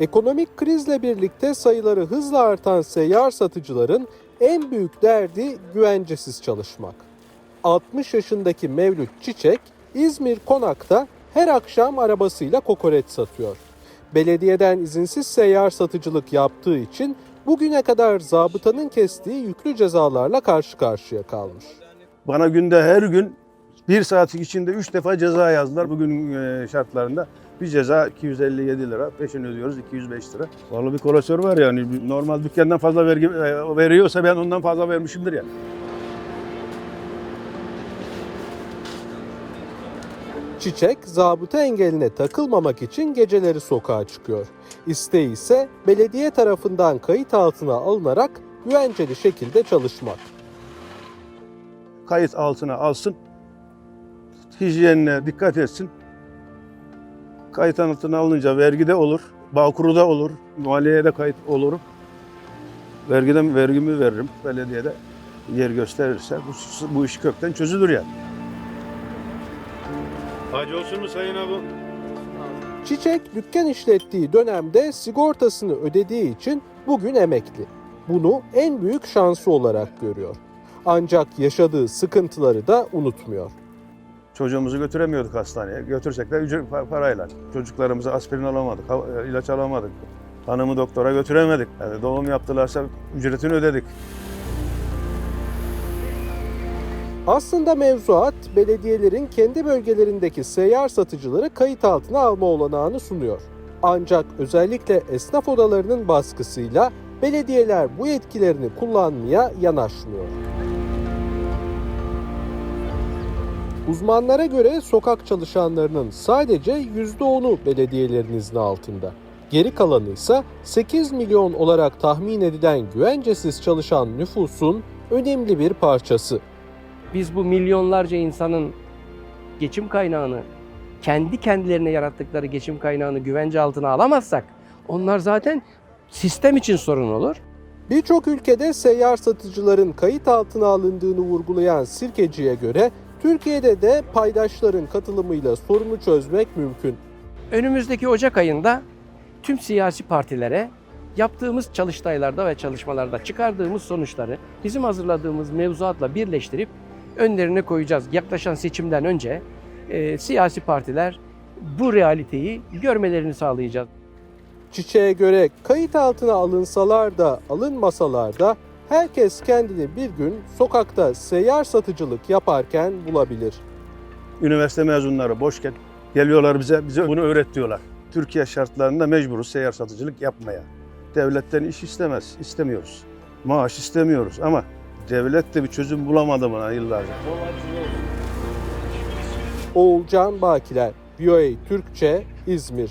Ekonomik krizle birlikte sayıları hızla artan seyyar satıcıların en büyük derdi güvencesiz çalışmak. 60 yaşındaki Mevlüt Çiçek İzmir Konak'ta her akşam arabasıyla kokoreç satıyor. Belediyeden izinsiz seyyar satıcılık yaptığı için bugüne kadar zabıtanın kestiği yüklü cezalarla karşı karşıya kalmış. Bana günde her gün bir saat içinde üç defa ceza yazdılar bugün e, şartlarında. Bir ceza 257 lira, peşin ödüyoruz 205 lira. Vallahi bir kolasör var yani normal dükkandan fazla vergi e, veriyorsa ben ondan fazla vermişimdir yani. Çiçek zabıta engeline takılmamak için geceleri sokağa çıkıyor. İsteği ise belediye tarafından kayıt altına alınarak güvenceli şekilde çalışmak. Kayıt altına alsın, hijyenine dikkat etsin. Kayıt altına alınca vergide olur, Bağkur'da olur, maliyede kayıt olurum. Vergiden vergimi veririm belediyede yer gösterirse bu, bu iş kökten çözülür yani. Hacı olsun mu Sayın abi? Çiçek dükkan işlettiği dönemde sigortasını ödediği için bugün emekli. Bunu en büyük şansı olarak görüyor. Ancak yaşadığı sıkıntıları da unutmuyor. Çocuğumuzu götüremiyorduk hastaneye. Götürsek de ücret pa- parayla. Çocuklarımıza aspirin alamadık, e, ilaç alamadık. Hanımı doktora götüremedik. Yani doğum yaptılarsa ücretini ödedik. Aslında mevzuat belediyelerin kendi bölgelerindeki seyyar satıcıları kayıt altına alma olanağını sunuyor. Ancak özellikle esnaf odalarının baskısıyla belediyeler bu yetkilerini kullanmaya yanaşmıyor. Uzmanlara göre sokak çalışanlarının sadece %10'u belediyelerin izni altında. Geri kalanı ise 8 milyon olarak tahmin edilen güvencesiz çalışan nüfusun önemli bir parçası. Biz bu milyonlarca insanın geçim kaynağını, kendi kendilerine yarattıkları geçim kaynağını güvence altına alamazsak onlar zaten sistem için sorun olur. Birçok ülkede seyyar satıcıların kayıt altına alındığını vurgulayan Sirkeci'ye göre Türkiye'de de paydaşların katılımıyla sorunu çözmek mümkün. Önümüzdeki Ocak ayında tüm siyasi partilere yaptığımız çalıştaylarda ve çalışmalarda çıkardığımız sonuçları bizim hazırladığımız mevzuatla birleştirip önlerine koyacağız. Yaklaşan seçimden önce e, siyasi partiler bu realiteyi görmelerini sağlayacağız. Çiçeğe göre kayıt altına alınsalar da alınmasalar da herkes kendini bir gün sokakta seyyar satıcılık yaparken bulabilir. Üniversite mezunları boşken geliyorlar bize, bize bunu öğret diyorlar. Türkiye şartlarında mecburuz seyyar satıcılık yapmaya. Devletten iş istemez, istemiyoruz. Maaş istemiyoruz ama devlet de bir çözüm bulamadı buna yıllarca. Oğulcan Bakiler, VOA Türkçe, İzmir.